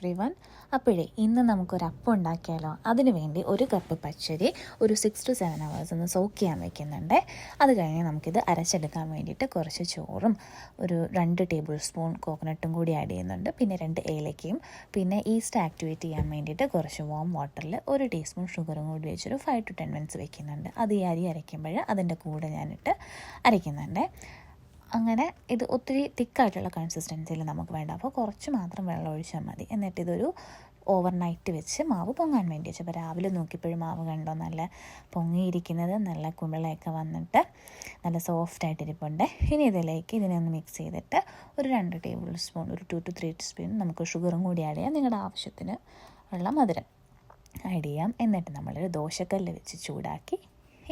Every one അപ്പോഴേ ഇന്ന് നമുക്കൊരു അപ്പം ഉണ്ടാക്കിയാലോ? അതിന് വേണ്ടി ഒരു കപ്പ് പച്ചരി ഒരു സിക്സ് ടു സെവൻ അവേഴ്സ് ഒന്ന് സോക്ക് ചെയ്യാൻ വെക്കുന്നുണ്ട്. അത് കഴിഞ്ഞ് നമുക്കിത് അരച്ചെടുക്കാൻ വേണ്ടിയിട്ട് കുറച്ച് ചോറും ഒരു രണ്ട് ടേബിൾ സ്പൂൺ കോക്കനട്ടും കൂടി ആഡ് ചെയ്യുന്നുണ്ട്. പിന്നെ രണ്ട് ഏലക്കയും പിന്നെ ഈസ്റ്റ് ആക്ടിവേറ്റ് ചെയ്യാൻ വേണ്ടിയിട്ട് കുറച്ച് വാം വാട്ടറിൽ ഒരു ടീസ്പൂൺ ഷുഗറും കൂടി വെച്ചൊരു ഫൈവ് ടു ടെൻ മിനിറ്റ്സ് വെക്കുന്നുണ്ട്. അത് ഈ അരി അരയ്ക്കുമ്പോൾ അതിന്റെ കൂടെ ഞാനിട്ട് അരയ്ക്കുന്നുണ്ട്. അങ്ങനെ ഇത് ഒത്തിരി തിക്കായിട്ടുള്ള കൺസിസ്റ്റൻസിയിൽ നമുക്ക് വേണ്ട. അപ്പോൾ കുറച്ച് മാത്രം വെള്ളം ഒഴിച്ചാൽ മതി. എന്നിട്ട് ഇതൊരു ഓവർ നൈറ്റ് വെച്ച് മാവ് പൊങ്ങാൻ വേണ്ടി വെച്ചു. അപ്പോൾ രാവിലെ നോക്കിയപ്പോഴും മാവ് കണ്ടോ? നല്ല പൊങ്ങിയിരിക്കുന്നത് നല്ല കുമിളയൊക്കെ വന്നിട്ട് നല്ല സോഫ്റ്റ് ആയിട്ടിരിപ്പുണ്ട്. ഇനി ഇതിലേക്ക് ഇതിനെ ഒന്ന് മിക്സ് ചെയ്തിട്ട് ഒരു രണ്ട് ടേബിൾ സ്പൂൺ ഒരു ടു ടു ത്രീ സ്പൂൺ നമുക്ക് ഷുഗറും കൂടി ആഡ് ചെയ്യാം. നിങ്ങളുടെ ആവശ്യത്തിന് ഉള്ള മധുരം ആഡ് ചെയ്യാം. എന്നിട്ട് നമ്മളൊരു ദോശക്കല്ല് വെച്ച് ചൂടാക്കി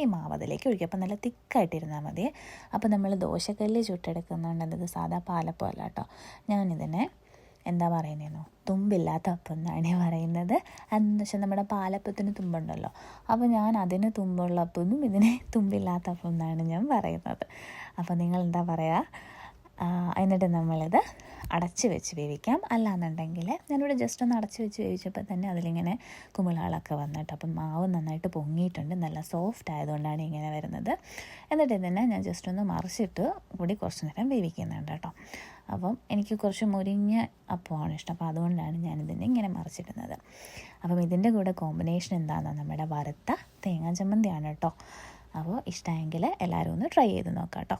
ഈ മാവ് അതിലേക്ക് ഒഴിക്കുക അപ്പം നല്ല തിക്കായിട്ടിരുന്നാൽ മതി. അപ്പോൾ നമ്മൾ ദോശക്കല്ല് ചുട്ടെടുക്കുന്നുണ്ട്. ഇത് സാധാ പാലപ്പമല്ല കേട്ടോ. ഞാനിതിനെ എന്താ പറയുന്നതെന്നോ തുമ്പില്ലാത്ത അപ്പം എന്നാണ് പറയുന്നത്. അതെന്ന് വെച്ചാൽ നമ്മുടെ പാലപ്പത്തിന് തുമ്പുണ്ടല്ലോ. അപ്പോൾ ഞാൻ അതിന് തുമ്പുള്ള അപ്പൊന്നും ഇതിനെ തുമ്പില്ലാത്ത അപ്പം എന്നാണ് ഞാൻ പറയുന്നത്. അപ്പോൾ നിങ്ങൾ എന്താ പറയുക എന്നിട്ട് നമ്മളിത് അടച്ച് വെച്ച് വേവിക്കാം. അല്ലാന്നുണ്ടെങ്കിൽ ഞാനിവിടെ ജസ്റ്റ് ഒന്ന് അടച്ച് വെച്ച് വേവിച്ചപ്പോൾ തന്നെ അതിലിങ്ങനെ കുമിളകളൊക്കെ വന്നിട്ട് അപ്പം മാവ് നന്നായിട്ട് പൊങ്ങിയിട്ടുണ്ട്. നല്ല സോഫ്റ്റ് ആയതുകൊണ്ടാണ് ഇങ്ങനെ വരുന്നത്. എന്നിട്ട് തന്നെ ഞാൻ ജസ്റ്റ് ഒന്ന് മറിച്ചിട്ട് കൂടി കുറച്ച് നേരം വേവിക്കുന്നുണ്ട് കേട്ടോ. അപ്പം എനിക്ക് കുറച്ച് മുരിഞ്ഞ അപ്പമാണ് ഇഷ്ടം. അപ്പോൾ അതുകൊണ്ടാണ് ഞാനിതിനെ ഇങ്ങനെ മറിച്ചിടുന്നത്. അപ്പം ഇതിന്റെ കൂടെ കോമ്പിനേഷൻ എന്താണെന്ന് നമ്മുടെ വറുത്ത തേങ്ങാ ചമ്മന്തിയാണ് കേട്ടോ. അപ്പോൾ ഇഷ്ടമെങ്കിൽ എല്ലാവരും ഒന്ന് ട്രൈ ചെയ്ത് നോക്കാം കേട്ടോ.